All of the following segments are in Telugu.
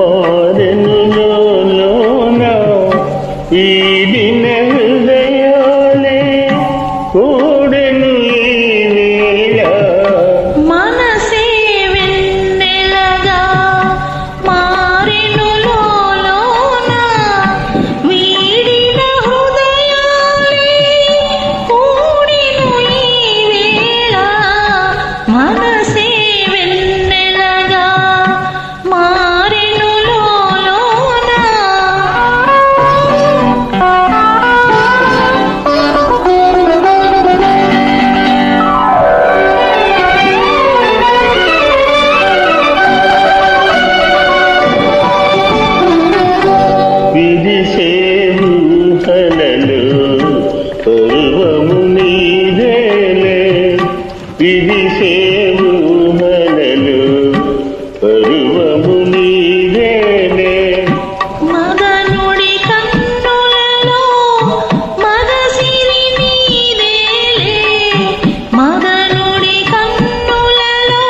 మారెను లోన ఈ విరిసేవు మనలు పరువము నీవేనే. మగనుడి కన్నులలో మగసిరి నీవేలే. మగనుడి కన్నులలో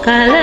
Kalau